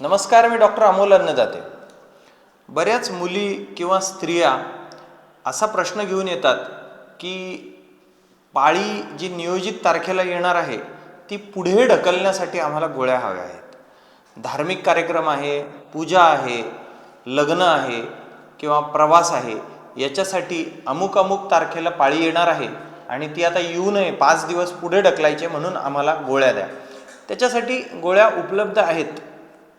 नमस्कार मी डॉक्टर अमोल अन्नदाते. बऱ्याच मुली किंवा स्त्रिया असा प्रश्न घेऊन येतात की पाळी जी नियोजित तारखेला येणार आहे ती पुढे ढकलण्यासाठी आम्हाला गोळ्या हव्या आहेत. धार्मिक कार्यक्रम आहे पूजा आहे लग्न आहे किंवा प्रवास आहे याच्यासाठी अमुक अमुक तारखेला पाळी येणार आहे आणि ती आता येऊ नये पाच दिवस पुढे ढकलायचे म्हणून आम्हाला गोळ्या द्या. त्याच्यासाठी गोळ्या उपलब्ध आहेत.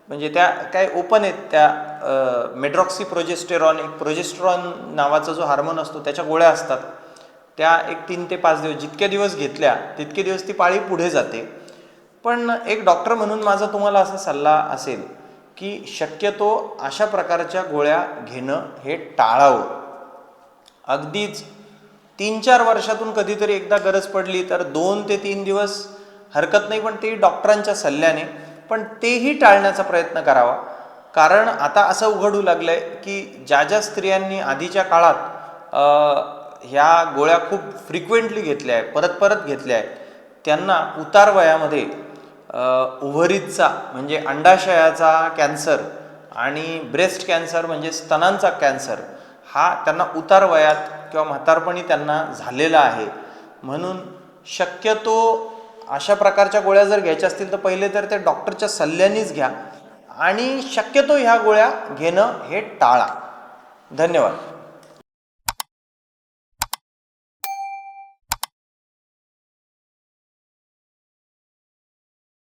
म्हणजे त्या काय ओपन आहेत त्या मेड्रॉक्सी प्रोजेस्टेरॉन एक प्रोजेस्टेरॉन नावाचा जो हार्मोन असतो त्याच्या गोळ्या असतात. त्या एक तीन ते पाच दिवस जितके दिवस घेतल्या तितके दिवस ती पाळी पुढे जाते. पण एक डॉक्टर म्हणून माझा तुम्हाला असा सल्ला असेल की शक्यतो अशा प्रकारच्या गोळ्या घेणं हे टाळावं. अगदीच तीन चार वर्षातून कधीतरी एकदा गरज पडली तर दोन ते तीन दिवस हरकत नाही पण ते डॉक्टरांच्या सल्ल्याने पण तेही टाळण्याचा प्रयत्न करावा. कारण आता असं उघडू लागलं आहे की ज्या ज्या स्त्रियांनी आधीच्या काळात ह्या गोळ्या खूप फ्रिक्वेंटली घेतल्या आहेत परत परत घेतल्या आहेत त्यांना उतार वयामध्ये ओव्हरीजचा म्हणजे अंडाशयाचा कॅन्सर आणि ब्रेस्ट कॅन्सर म्हणजे स्तनांचा कॅन्सर हा त्यांना उतार वयात किंवा म्हातारपणी त्यांना झालेला आहे. म्हणून शक्यतो अशा प्रकारच्या गोळ्या जर घ्यायच्या असतील तर पहिले तर ते डॉक्टरच्या सल्ल्यानेच घ्या. आणि शक्यतो ह्या गोळ्या घेणं हे टाळा. धन्यवाद.